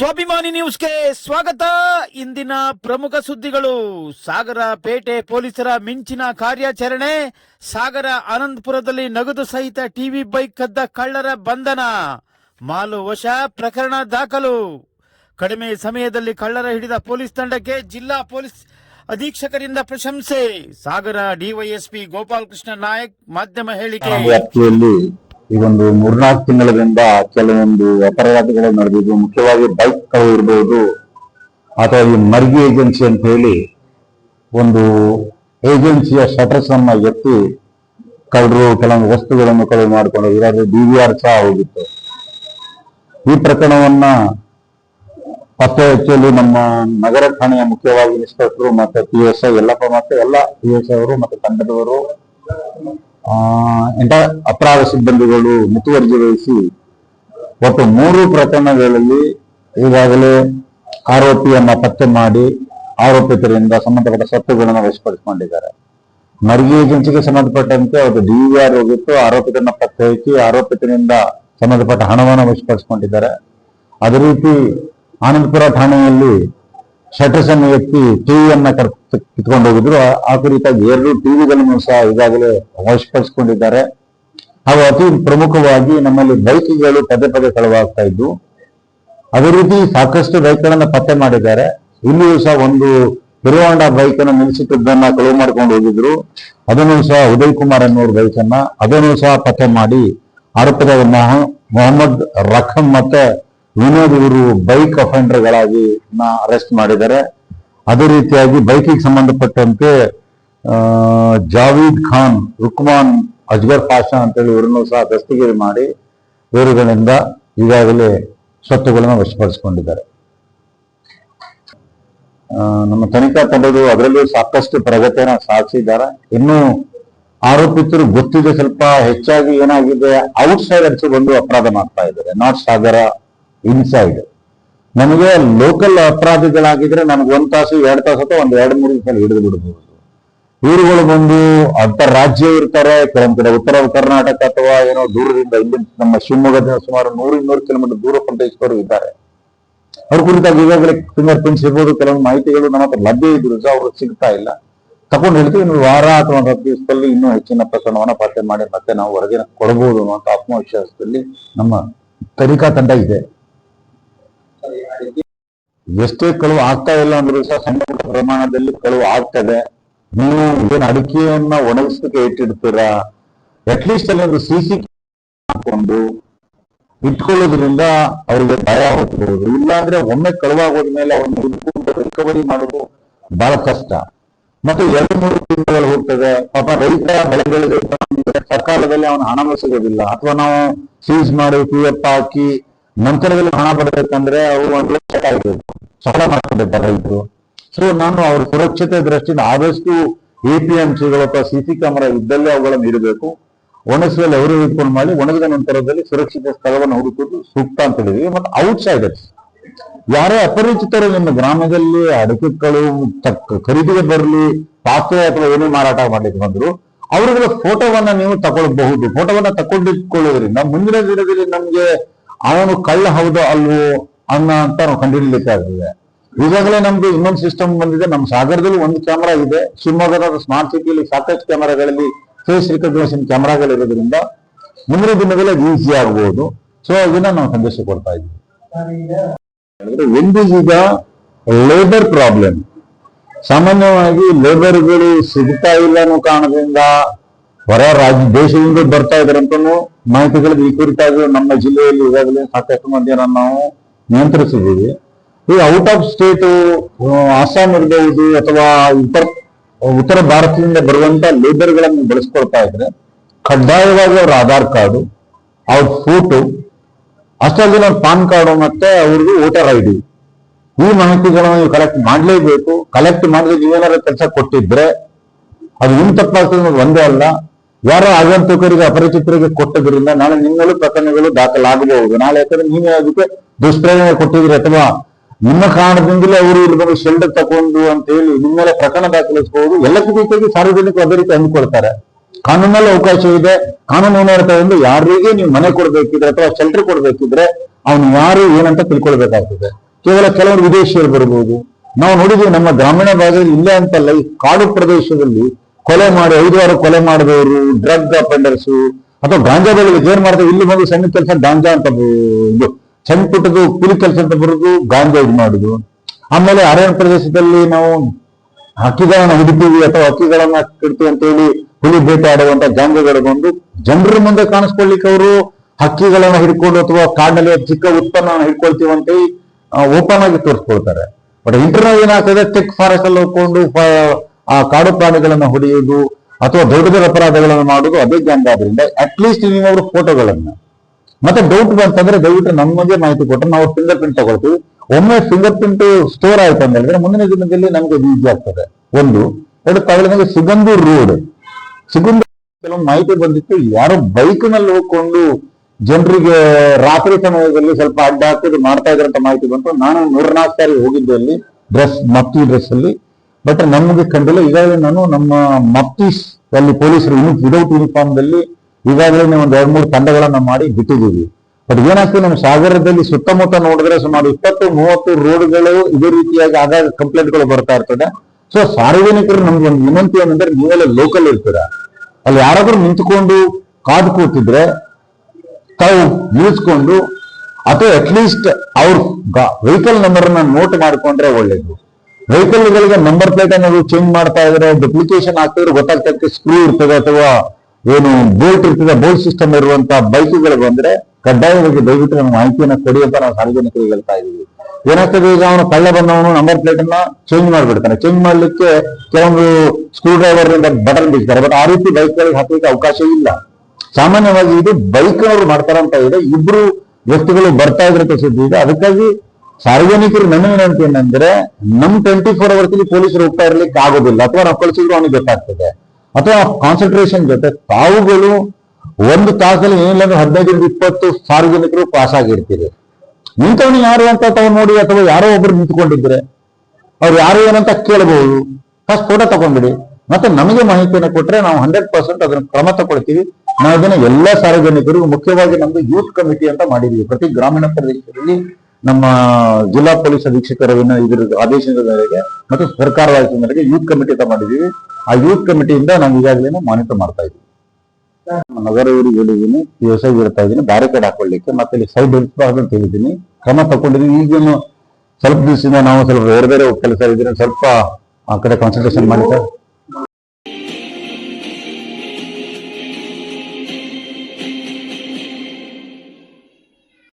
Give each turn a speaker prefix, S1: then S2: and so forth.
S1: ಸ್ವಾಭಿಮಾನಿ ನ್ಯೂಸ್ಗೆ ಸ್ವಾಗತ. ಇಂದಿನ ಪ್ರಮುಖ ಸುದ್ದಿಗಳು. ಸಾಗರ ಪೇಟೆ ಪೊಲೀಸರ ಮಿಂಚಿನ ಕಾರ್ಯಾಚರಣೆ. ಸಾಗರ ಆನಂದಪುರದಲ್ಲಿ ನಗದು ಸಹಿತ ಟಿವಿ ಬೈಕ್ ಕದ್ದ ಕಳ್ಳರ ಬಂಧನ. ಮಾಲು ವಶ, ಪ್ರಕರಣ ದಾಖಲು. ಕಡಿಮೆ ಸಮಯದಲ್ಲಿ ಕಳ್ಳರ ಹಿಡಿದ ಪೊಲೀಸ್ ತಂಡಕ್ಕೆ ಜಿಲ್ಲಾ ಪೊಲೀಸ್ ಅಧೀಕ್ಷಕರಿಂದ ಪ್ರಶಂಸೆ. ಸಾಗರ ಡಿವೈಎಸ್ಪಿ ಗೋಪಾಲಕೃಷ್ಣ ನಾಯಕ್ ಮಾಧ್ಯಮ ಹೇಳಿಕೆ.
S2: ಈ ಒಂದು ಮೂರ್ನಾಲ್ಕು ತಿಂಗಳಿಂದ ಕೆಲವೊಂದು ಅಪರಾಧಗಳು ನಡೆದಿದ್ದು, ಮುಖ್ಯವಾಗಿ ಬೈಕ್ ಕಳು ಇರಬಹುದು ಅಥವಾ ಈ ಮರ್ಗಿ ಏಜೆನ್ಸಿ ಅಂತ ಹೇಳಿ ಒಂದು ಏಜೆನ್ಸಿಯ ಶಟರ್ಸ್ ಅನ್ನ ಎತ್ತಿ ಕಳ್ಳರು ಕೆಲವೊಂದು ವಸ್ತುಗಳನ್ನು ಕಳುವು ಮಾಡಿಕೊಂಡು ಇರೋದು ಡಿ ವಿ ಆರ್ ಸಹ ಹೋಗಿತ್ತು. ಈ ಪ್ರಕರಣವನ್ನ ಪತ್ತೆ ಹಚ್ಚಲು ನಮ್ಮ ನಗರ ಠಾಣೆಯ ಮುಖ್ಯವಾಗಿ ಇನ್ಸ್ಪೆಕ್ಟರ್ ಮತ್ತೆ ಪಿ ಎಸ್ ಐ ಎಲ್ಲಪ್ಪ ಮತ್ತೆ ಎಲ್ಲ ಪಿ ಎಸ್ ಐ ಅವರು ಮತ್ತೆ ತಂಡದವರು ಆ ಎಂಟ ಅಪರಾಧ ಸಿಬ್ಬಂದಿಗಳು ಮುತುವರ್ಜಿ ವಹಿಸಿ ಒಟ್ಟು ಮೂರು ಪ್ರಕರಣಗಳಲ್ಲಿ ಈಗಾಗಲೇ ಆರೋಪಿಯನ್ನ ಪತ್ತೆ ಮಾಡಿ ಆರೋಪಿತರಿಂದ ಸಂಬಂಧಪಟ್ಟ ಸ್ವತ್ತುಗಳನ್ನು ವಶಪಡಿಸಿಕೊಂಡಿದ್ದಾರೆ. ಮರಿಗೆ ಏಜೆನ್ಸಿಗೆ ಸಂಬಂಧಪಟ್ಟಂತೆ ಅವತ್ತು ಡಿ ಆರ್ ಹೋಗಿತ್ತು, ಆರೋಪಿತರನ್ನ ಪತ್ತೆ ಹಚ್ಚಿ ಆರೋಪಿತರಿಂದ ಸಂಬಂಧಪಟ್ಟ ಹಣವನ್ನು ವಶಪಡಿಸಿಕೊಂಡಿದ್ದಾರೆ. ಅದೇ ರೀತಿ ಆನಂದಪುರ ಠಾಣೆಯಲ್ಲಿ ಶಟರ್ಸ್ ಅನ್ನು ಎತ್ತಿ ಟಿವಿಯನ್ನ ಕಿತ್ಕೊಂಡು ಹೋಗಿದ್ರು ಆ- ಕುರಿತಾಗಿ ಎರಡು ಟಿವಿಗಳನ್ನು ಸಹ ಈಗಾಗಲೇ ವಶಪಡಿಸಿಕೊಂಡಿದ್ದಾರೆ. ಹಾಗೂ ಅತಿ ಪ್ರಮುಖವಾಗಿ ನಮ್ಮಲ್ಲಿ ಬೈಕ್ಗಳು ಪದೇ ಪದೇ ಕಳವಾಗ್ತಾ ಇದ್ವು ಅದೇ ರೀತಿ ಸಾಕಷ್ಟು ಬೈಕ್ಗಳನ್ನ ಪತ್ತೆ ಮಾಡಿದ್ದಾರೆ. ಇಲ್ಲಿಯೂ ಸಹ ಒಂದು ಹಿರುವಾಂಡ ಬೈಕ್ ಅನ್ನು ನಿಲ್ಲಿಸುತ್ತಿದ್ದನ್ನ ಕಳುವು ಮಾಡ್ಕೊಂಡು ಹೋಗಿದ್ರು. ಅದನ್ನು ಸಹ ಉದಯ್ ಕುಮಾರ್ ಅನ್ನೋರ್ ಬೈಕ್ ಅನ್ನ ಅದನ್ನು ಸಹ ಪತ್ತೆ ಮಾಡಿ ಆರೋಪದ ಮೊಹ- ಮೊಹಮ್ಮದ್ ರಖಂ ಮತ್ತೆ ವಿನೋದ್ ಇವರು ಬೈಕ್ ಅಫೆಂಡರ್ಗಳಾಗಿ ಅರೆಸ್ಟ್ ಮಾಡಿದ್ದಾರೆ. ಅದೇ ರೀತಿಯಾಗಿ ಬೈಕಿಗೆ ಸಂಬಂಧಪಟ್ಟಂತೆ ಜಾವೀದ್ ಖಾನ್, ರುಕ್ಮಾನ್, ಅಜ್ಗರ್ ಪಾಷಾ ಅಂತೇಳಿ ಇವರನ್ನು ಸಹ ದಸ್ತಗಿರಿ ಮಾಡಿ ಇವರುಗಳಿಂದ ಈಗಾಗಲೇ ಸ್ವತ್ತುಗಳನ್ನು ವಶಪಡಿಸಿಕೊಂಡಿದ್ದಾರೆ. ನಮ್ಮ ತನಿಖಾ ತಂಡಗಳು ಅದರಲ್ಲೂ ಸಾಕಷ್ಟು ಪ್ರಗತಿಯನ್ನು ಸಾಧಿಸಿದ್ದಾರೆ. ಇನ್ನು ಆರೋಪಿತರು ಗೊತ್ತಿದೆ ಸ್ವಲ್ಪ ಹೆಚ್ಚಾಗಿ ಏನಾಗಿದೆ ಔಟ್ ಸೈಡ್ ಅಡಿಸಿ ಬಂದು ಅಪರಾಧ ಮಾಡ್ತಾ ಇದ್ದಾರೆ. ನಾಟ್ ಸಾಗರ ಇನ್ಸೈಡ್ ನಮಗೆ ಲೋಕಲ್ ಅಪರಾಧಿಗಳಾಗಿದ್ರೆ ನಮ್ಗೆ ಒಂದ್ ತಾಸು, ಎರಡು ತಾಸು ಅಥವಾ ಒಂದ್ ಎರಡು, ಮೂರು ದಿವಸ ಹಿಡಿದು ಬಿಡಬಹುದು ಊರುಗಳು ಬಂದು ಅಂತರ್ರಾಜ್ಯ ಇರ್ತಾರೆ, ಕೆಲವೊಂದ್ ಕಡೆ ಉತ್ತರ ಕರ್ನಾಟಕ ಅಥವಾ ಏನೋ ದೂರದಿಂದ ಇಲ್ಲಿ ನಮ್ಮ ಶಿವಮೊಗ್ಗದಿಂದ ಸುಮಾರು ನೂರು, ಇನ್ನೂರು ಕಿಲೋಮೀಟರ್ ದೂರ ಪ್ರದೇಶದವರು ಇದ್ದಾರೆ. ಅವ್ರ ಕುರಿತಾಗಿ ಈಗಾಗಲೇ ಫಿಂಗರ್ ಪ್ರಿಂಟ್ಸ್ ಇರ್ಬೋದು, ಕೆಲವೊಂದು ಮಾಹಿತಿಗಳು ನಮ್ಮ ಹತ್ರ ಲಭ್ಯ ಇದ್ರು ಸಹ ಅವ್ರಿಗೆ ಸಿಗ್ತಾ ಇಲ್ಲ. ತಗೊಂಡು ಹೇಳ್ತೀವಿ, ಇನ್ನು ವಾರ ಅಥವಾ ಒಂದು ಹತ್ತು ದಿವಸದಲ್ಲಿ ಇನ್ನೂ ಹೆಚ್ಚಿನ ಪ್ರಕರಣವನ್ನು ಪತ್ತೆ ಮಾಡಿ ಮತ್ತೆ ನಾವು ವರದಿನ ಕೊಡಬಹುದು ಅನ್ನುವಂಥ ಆತ್ಮವಿಶ್ವಾಸದಲ್ಲಿ ನಮ್ಮ ತನಿಖಾ ತಂಡ ಇದೆ. ಎಷ್ಟೇ ಕಳುವು ಆಗ್ತಾ ಇಲ್ಲ ಅಂದ್ರೂ ಸಹ ಸಣ್ಣ ಪುಟ್ಟ ಪ್ರಮಾಣದಲ್ಲಿ ಕಳುವು ಆಗ್ತದೆ. ನೀವು ಏನು ಅಡಿಕೆಯನ್ನ ಒಣಗಿಸಲಿಕ್ಕೆ ಇಟ್ಟಿರ್ತೀರಾ? ಅಟ್ಲೀಸ್ಟ್ ಅಲ್ಲಿ ಸಿ ಸಿ ಹಾಕೊಂಡು ಇಟ್ಕೊಳ್ಳೋದ್ರಿಂದ ಅವ್ರಿಗೆ ಭಯ ಹೋಗ್ಬೋದು ಇಲ್ಲಾಂದ್ರೆ ಒಮ್ಮೆ ಕಳುವಾಗೋದ ಕಳುವಾಗೋದ್ಮೇಲೆ ಅವನ್ನ ರಿಕವರಿ ಮಾಡೋದು ಬಹಳ ಕಷ್ಟ. ಮತ್ತೆ ಎರಡು ಮೂರು ತಿಂಗಳು ಹೋಗ್ತದೆ. ಪಾಪ ರೈತ ಬೆಳೆಗಳಿಗೆ ಸಕಾಲದಲ್ಲಿ ಅವನ ಹಣ ಸಿಗೋದಿಲ್ಲ ಅಥವಾ ನಾವು ಸೀಸ್ ಮಾಡಿ ಪಿ ಎಫ್ ಹಾಕಿ ನಂತರದಲ್ಲಿ ಹಣ ಬರಬೇಕಂದ್ರೆ ಅವರು ಒಂದು ಲಕ್ಷ ಕಾಯ್ಬೇಕು ಸಾಲ ಮಾಡ್ಕೊಂಡಿದ್ದಾರೆ ರೈತರು ಸೊ ನಾನು ಅವ್ರ ಸುರಕ್ಷತೆ ದೃಷ್ಟಿಯಿಂದ ಆದಷ್ಟು ಎ ಪಿ ಎಂ ಸಿಗಳು ಅಥವಾ ಸಿ ಸಿ ಕ್ಯಾಮರಾ ಇದ್ದಲ್ಲೇ ಅವುಗಳನ್ನು ಇರಬೇಕು ಒಣಸಲ್ಲಿ ಅವರು ಇಟ್ಕೊಂಡು ಮಾಡಿ, ಒಣಗಿದ ನಂತರದಲ್ಲಿ ಸುರಕ್ಷಿತ ಸ್ಥಳವನ್ನು ಹುಡುಕೋದು ಸೂಕ್ತ ಅಂತ ಹೇಳಿದ್ವಿ. ಮತ್ತು ಔಟ್ ಸೈಡರ್ಸ್ ಯಾರೇ ಅಪರಿಚಿತರು ನಿಮ್ಮ ಗ್ರಾಮದಲ್ಲಿ ಅಡಕೆಗಳು ಖರೀದಿಗೆ ಬರಲಿ, ಪಾತ್ರೆ ಅಥವಾ ಏನೇ ಮಾರಾಟ ಮಾಡ್ಲಿಕ್ಕೆ ಬಂದರು ಅವರುಗಳ ಫೋಟೋವನ್ನ ನೀವು ತಗೊಳ್ಬಹುದು. ಫೋಟೋವನ್ನ ತಗೊಂಡಿಟ್ಕೊಳ್ಳೋದ್ರಿಂದ ಮುಂದಿನ ದಿನದಲ್ಲಿ ನಮಗೆ ಅವನು ಕಳ್ಳ ಹೌದೋ ಅಲ್ವೋ ಅನ್ನ ಅಂತ ನಾವು ಕಂಡುಹಿಡಲಿಕ್ಕಾಗ್ತದೆ ಈಗಾಗಲೇ ನಮ್ದು ಇನ್ನೊಂದು ಸಿಸ್ಟಮ್ ಬಂದಿದೆ. ನಮ್ಮ ಸಾಗರದಲ್ಲಿ ಒಂದು ಕ್ಯಾಮರಾ ಇದೆ. ಶಿವಮೊಗ್ಗದ ಸ್ಮಾರ್ಟ್ ಸಿಟಿಯಲ್ಲಿ ಸಾಕಷ್ಟು ಕ್ಯಾಮರಾಗಳಲ್ಲಿ ಫೇಸ್ ರಿಕಗ್ನೇಷನ್ ಕ್ಯಾಮರಾಗಳಿರೋದ್ರಿಂದ ಮುಂದಿನ ದಿನಗಳಲ್ಲಿ ಈಸಿ ಆಗಬಹುದು ಸೊ ಇದನ್ನ ನಾವು ಸಂದೇಶ ಕೊಡ್ತಾ ಇದ್ದೀವಿ. ಒಂದು ಈಗ ಲೇಬರ್ ಪ್ರಾಬ್ಲಮ್ ಸಾಮಾನ್ಯವಾಗಿ ಲೇಬರ್ಗಳು ಸಿಗ್ತಾ ಇಲ್ಲ ಅನ್ನೋ ಕಾರಣದಿಂದ ಹೊರ ರಾಜ್ಯ, ದೇಶದಿಂದ ಬರ್ತಾ ಇದ್ದಾರೆ ಅಂತ ಮಾಹಿತಿಗಳು ಈ ಕುರಿತಾಗಿ ನಮ್ಮ ಜಿಲ್ಲೆಯಲ್ಲಿ ಈಗಾಗಲೇ ಸಾಕಷ್ಟು ಮಧ್ಯಾಹ್ನ ನಾವು ನಿಯಂತ್ರಿಸಿದ್ದೀವಿ. ಈ ಔಟ್ ಆಫ್ ಸ್ಟೇಟ್ ಅಸ್ಸಾಂ ಇರಬಹುದು ಅಥವಾ ಉತ್ತರ ಉತ್ತರ ಭಾರತದಿಂದ ಬರುವಂತ ಲೇಬರ್ಗಳನ್ನು ಬಳಸ್ಕೊಳ್ತಾ ಇದ್ರೆ ಕಡ್ಡಾಯವಾಗಿ ಅವ್ರ ಆಧಾರ್ ಕಾರ್ಡು, ಅವ್ರ ಫೋಟೋ ಅಷ್ಟೊಂದು ಪಾನ್ ಕಾರ್ಡು ಮತ್ತೆ ಅವ್ರಿಗೆ ವೋಟರ್ ಐ ಡಿ ಈ ಮಾಹಿತಿಗಳನ್ನು ನೀವು ಕಲೆಕ್ಟ್ ಮಾಡಲೇಬೇಕು. ಕಲೆಕ್ಟ್ ಮಾಡಿದ್ರೆ ನೀವೇನಾದ್ರು ಕೆಲಸ ಕೊಟ್ಟಿದ್ರೆ ಅದು ನಿಮ್ ತಪ್ಪಾಗ್ತದೆ ಒಂದೇ ಅಲ್ಲ. ಯಾರೋ ಆಗಂತುಕರಿಗೆ ಅಪರಿಚಿತರಿಗೆ ಕೊಟ್ಟದ್ರಿಂದ ನಾಳೆ ನಿಮ್ಮಲ್ಲೂ ಪ್ರಕರಣಗಳು ದಾಖಲಾಗಬಹುದು. ನಾಳೆ ಯಾಕಂದ್ರೆ ನೀವೇ ಅದಕ್ಕೆ ದುಷ್ಪ್ರೇರಣೆ ಕೊಟ್ಟಿದ್ರಿ ಅಥವಾ ನಿಮ್ಮ ಕಾರಣದಿಂದಲೇ ಅವರು ಇಲ್ಲಿ ಬಂದು ಶೆಲ್ಟರ್ ತಗೊಂಡು ಅಂತ ಹೇಳಿ ನಿಮ್ಮ ಮೇಲೆ ಪ್ರಕರಣ ದಾಖಲಿಸಬಹುದು. ರೀತಿಯಾಗಿ ಸಾರ್ವಜನಿಕರು ಅದೇ ರೀತಿ ಅಂದ್ಕೊಳ್ತಾರೆ ಕಾನೂನಲ್ಲಿ ಅವಕಾಶ ಇದೆ. ಕಾನೂನು ಏನ್ ಹೇಳ್ತಾರೆ ಯಾರಿಗೆ ನೀವು ಮನೆ ಕೊಡ್ಬೇಕಿದ್ರೆ ಅಥವಾ ಶೆಲ್ಟರ್ ಕೊಡ್ಬೇಕಿದ್ರೆ ಅವ್ನು ಯಾರು, ಏನಂತ ತಿಳ್ಕೊಳ್ಬೇಕಾಗ್ತದೆ. ಕೇವಲ ಕೆಲವರು ವಿದೇಶಿಯರು ಬರ್ಬೋದು. ನಾವು ನೋಡಿದ್ವಿ ನಮ್ಮ ಗ್ರಾಮೀಣ ಭಾಗದಲ್ಲಿ ಇಲ್ಲೇ ಅಂತಲ್ಲ, ಈ ಕಾಡು ಪ್ರದೇಶದಲ್ಲಿ ಕೊಲೆ ಮಾಡಿ, ಐದು ವಾರ ಕೊಲೆ ಮಾಡಿದವರು ಡ್ರಗ್ ಅಪೆಂಡರ್ಸ್ ಅಥವಾ ಗಾಂಜಾ ಬೆಳೆಗೆ ಏನ್ ಮಾಡ್ತಾರೆ ಇಲ್ಲಿ ಬಂದು ಸಣ್ಣ ಕೆಲಸ ಗಾಂಜಾ ಅಂತ ಇದು ಸಣ್ಣ ಪುಟ್ಟದು ಕೂಲಿ ಕೆಲಸ ಅಂತ ಬರೋದು ಗಾಂಜಾ ಇದು ಮಾಡುದು. ಆಮೇಲೆ ಅರಣ್ಯ ಪ್ರದೇಶದಲ್ಲಿ ನಾವು ಹಕ್ಕಿಗಳನ್ನ ಹಿಡಿತೀವಿ ಅಥವಾ ಹಕ್ಕಿಗಳನ್ನ ಕಿಡ್ತೀವಿ ಅಂತ ಹೇಳಿ ಹುಲಿ ಬೇಟೆ ಆಡುವಂತ ಜಾಂಬಗಳು ಬಂದು ಜನರ ಮುಂದೆ ಕಾಣಿಸ್ಕೊಳ್ಳಿಕ್ಕೆ ಅವರು ಹಕ್ಕಿಗಳನ್ನ ಹಿಡ್ಕೊಂಡು ಅಥವಾ ಕಾಡಿನಲ್ಲಿ ಚಿಕ್ಕ ಉತ್ಪನ್ನ ಹಿಡ್ಕೊಳ್ತೀವಿ ಅಂತ ಓಪನ್ ಆಗಿ ತೋರಿಸ್ಕೊಳ್ತಾರೆ ಬಟ್ ಇಂಟರ್ನಲ್ ಏನಾಗ್ತದೆ ಟೆಕ್ ಫಾರೆಸ್ಟ್ ಅಲ್ಲಿ ಹೋಗ್ಕೊಂಡು ಆ ಕಾಡು ಪ್ರಾಣಿಗಳನ್ನು ಹೊಡೆಯುವುದು ಅಥವಾ ದೊಡ್ಡ ದೊಡ್ಡ ಅಪರಾಧಗಳನ್ನು ಮಾಡುವುದು ಅದೇ ಗ್ಯಾಂಗ್ ಆದ್ರಿಂದ ಅಟ್ಲೀಸ್ಟ್ ನೀವರು ಫೋಟೋಗಳನ್ನ. ಮತ್ತೆ ಡೌಟ್ ಬಂತಂದ್ರೆ ದಯವಿಟ್ಟು ನಮಗೆ ಮಾಹಿತಿ ಕೊಟ್ಟರೆ ನಾವು ಫಿಂಗರ್ ಪ್ರಿಂಟ್ ತಗೊಳ್ತೀವಿ. ಒಮ್ಮೆ ಫಿಂಗರ್ ಪ್ರಿಂಟ್ ಸ್ಟೋರ್ ಆಯ್ತು ಅಂತ ಹೇಳಿದ್ರೆ ಮುಂದಿನ ದಿನದಲ್ಲಿ ನಮಗೆ ಈಸಿ ಆಗ್ತದೆ. ಒಂದು, ಎರಡು ತಗೊಳ್ಳಿ ಸಿಗಂದೂರ್ ರೋಡ್ ಸುಗಂಧ ಕೆಲವೊಂದು ಮಾಹಿತಿ ಬಂದಿತ್ತು. ಯಾರೋ ಬೈಕ್ನಲ್ಲಿ ಹೋಗ್ಕೊಂಡು ಜನರಿಗೆ ರಾತ್ರಿ ಸಮಯದಲ್ಲಿ ಸ್ವಲ್ಪ ಅಡ್ಡ ಹಾಕೋದು ಮಾಡ್ತಾ ಇದ್ರಂತ ಮಾಹಿತಿ ಬಂತು. ನಾನು ನೂರನಾಲ್ಕು ಸಾರಿ ಹೋಗಿದ್ದೆ ಅಲ್ಲಿ ಡ್ರೆಸ್ ಮತ್ತಿ ಡ್ರೆಸ್ ಅಲ್ಲಿ. ಬಟ್ ನಮಗೆ ಕಂಡಿಲ್ಲ ಈಗಾಗಲೇ ನಾನು ನಮ್ಮ ಮಪ್ತೀಸ್ ಅಲ್ಲಿ ಪೊಲೀಸರು ವಿದೌಟ್ ಯೂನಿಫಾರ್ಮ್ ದಲ್ಲಿ ಈಗಾಗಲೇ ಒಂದು ಎರಡು ಮೂರು ತಂಡಗಳನ್ನ ಮಾಡಿ ಬಿಟ್ಟಿದ್ದೀವಿ. ಬಟ್ ಏನಾಗ್ತದೆ ನಮ್ಮ ಸಾಗರದಲ್ಲಿ ಸುತ್ತಮುತ್ತ ನೋಡಿದ್ರೆ ಸುಮಾರು ಇಪ್ಪತ್ತು, ಮೂವತ್ತು ರೋಡ್ಗಳು ಇದೇ ರೀತಿಯಾಗಿ ಆಗಾಗ ಕಂಪ್ಲೇಂಟ್ಗಳು ಬರ್ತಾ ಇರ್ತದೆ. ಸೊ ಸಾರ್ವಜನಿಕರು ನಮ್ಗೆ ಒಂದು ವಿನಂತಿ ಏನಂದ್ರೆ ನೀವೆಲ್ಲ ಲೋಕಲ್ ಇರ್ತೀರಾ. ಅಲ್ಲಿ ಯಾರಾದ್ರೂ ನಿಂತ್ಕೊಂಡು ಕಾದು ಕೂತಿದ್ರೆ ತಾವು ನಿಲ್ಲಿಸ್ಕೊಂಡು ಅಥವಾ ಅಟ್ಲೀಸ್ಟ್ ಅವ್ರ ವೆಹಿಕಲ್ ನಂಬರ್ ನೋಟ್ ಮಾಡಿಕೊಂಡ್ರೆ ಒಳ್ಳೇದು. ವೆಹಿಕಲ್ ನಂಬರ್ ಪ್ಲೇಟ್ ಅನ್ನೋದು ಚೇಂಜ್ ಮಾಡ್ತಾ ಇದ್ರೆ ಡುಪ್ಲಿಕೇಶನ್ ಹಾಕಿದ್ರೆ ಗೊತ್ತಾಗ್ತದೆ ಸ್ಕ್ರೂ ಇರ್ತದೆ ಅಥವಾ ಏನು ಬೋಲ್ಟ್ ಇರ್ತದೆ ಬೋಲ್ಟ್ ಸಿಸ್ಟಮ್ ಇರುವಂತಹ ಬೈಕ್ಗಳು ಬಂದ್ರೆ ಕಡ್ಡಾಯವಾಗಿ ದಯವಿಟ್ಟು ನಮ್ಮ ಮಾಹಿತಿಯನ್ನು ಕೊಡಿ ಅಂತ ನಾವು ಸಾರ್ವಜನಿಕರಿಗೆ ಹೇಳ್ತಾ ಇದೀವಿ ಏನಾಗ್ತದೆ ಈಗ ಅವನು ಕಳ್ಳ ಬಂದವನು ನಂಬರ್ ಪ್ಲೇಟ್ ಅನ್ನ ಚೇಂಜ್ ಮಾಡ್ಬಿಡ್ತಾನೆ. ಚೇಂಜ್ ಮಾಡ್ಲಿಕ್ಕೆ ಕೆಲವೊಂದು ಸ್ಕ್ರೂ ಡ್ರೈವರ್ ಬಟನ್ ಬಿಡ್ತಾರೆ. ಬಟ್ ಆ ರೀತಿ ಬೈಕ್ ಗಳಿಗೆ ಹಾಕಲಿಕ್ಕೆ ಅವಕಾಶ ಇಲ್ಲ. ಸಾಮಾನ್ಯವಾಗಿ ಇದು ಬೈಕ್ ಅವರು ಮಾಡ್ತಾರಂತ ಇದೆ ಇಬ್ರು ವ್ಯಕ್ತಿಗಳು ಬರ್ತಾ ಇದ್ರೆ ಸುದ್ದಿ ಇದೆ ಅದಕ್ಕಾಗಿ ಸಾರ್ವಜನಿಕರು ನನ್ನ ವಿನಂತಿ ಏನಂದ್ರೆ ನಮ್ ಟ್ವೆಂಟಿ ಫೋರ್ ಅವರ್ಸ್ ಪೊಲೀಸರು ಹೋಗ್ತಾ ಇರ್ಲಿಕ್ಕೆ ಆಗೋದಿಲ್ಲ. ಅಥವಾ ನಾವು ಕಳಿಸಿದ್ರು ಅವನಿಗೆ ಗೊತ್ತಾಗ್ತದೆ. ಅಥವಾ ಕಾನ್ಸಂಟ್ರೇಷನ್ ಜೊತೆ ತಾವುಗಳು ಒಂದು ತಾಸಲ್ಲಿ ಏನಿಲ್ಲ ಹದಿನೈದರಿಂದ ಇಪ್ಪತ್ತು ಸಾರ್ವಜನಿಕರು ಪಾಸ್ ಆಗಿರ್ತೀರಿ. ನಿಂತವನು ಯಾರು ಅಂತ ತಾವು ನೋಡಿ ಅಥವಾ ಯಾರೋ ಒಬ್ರು ನಿಂತ್ಕೊಂಡಿದ್ರೆ ಅವ್ರು ಯಾರು ಏನಂತ ಕೇಳಬಹುದು ಫಸ್ಟ್ ಫೋಟೋ ತಗೊಂಡ್ಬಿಡಿ. ಮತ್ತೆ ನಮಗೆ ಮಾಹಿತಿಯನ್ನು ಕೊಟ್ರೆ ನಾವು ಹಂಡ್ರೆಡ್ ಪರ್ಸೆಂಟ್ ಅದನ್ನ ಕ್ರಮ ತಗೊಳ್ತೀವಿ. ನಾವು ಇದನ್ನ ಎಲ್ಲ ಸಾರ್ವಜನಿಕರು, ಮುಖ್ಯವಾಗಿ ನಮ್ದು ಯೂತ್ ಕಮಿಟಿ ಅಂತ ಮಾಡಿದೀವಿ ಪ್ರತಿ ಗ್ರಾಮೀಣ ಪ್ರದೇಶದಲ್ಲಿ ನಮ್ಮ ಜಿಲ್ಲಾ ಪೊಲೀಸ್ ಅಧೀಕ್ಷಕರ ಇದರ ಆದೇಶದ ಮೇರೆಗೆ ಮತ್ತು ಸರ್ಕಾರದ ಆದೇಶದ ಮೇರೆಗೆ ಯೂತ್ ಕಮಿಟಿ ಅಂತ ಮಾಡಿದೀವಿ ಆ ಯೂತ್ ಕಮಿಟಿಯಿಂದ ನಾವು ಈಗಾಗಲೇ ಮಾನಿಟರ್ ಮಾಡ್ತಾ ಇದ್ದೀವಿ. ನಗರ ಊರಿಗೆ ಹೇಳಿದ್ದೀನಿ ವ್ಯವಸಾಯ ಇಡ್ತಾ ಇದ್ದೀನಿ, ಬ್ಯಾರಿಕೇಡ್ ಹಾಕೊಳ್ಳಿಕ್ಕೆ ಮತ್ತೆ ಇಲ್ಲಿ ಸೈಡ್ ಅಂತ ಹೇಳಿದ್ದೀನಿ ಕ್ರಮ ತಗೊಂಡಿದ್ದೀನಿ. ಈಗೇನು ಸ್ವಲ್ಪ ದಿವಸದಿಂದ ನಾವು ಸ್ವಲ್ಪ ಬೇರೆ ಬೇರೆ ಕೆಲಸ ಇದ್ರೆ ಸ್ವಲ್ಪ ಆ ಕಡೆ ಕಾನ್ಸಂಟ್ರೇಷನ್ ಮಾಡಿ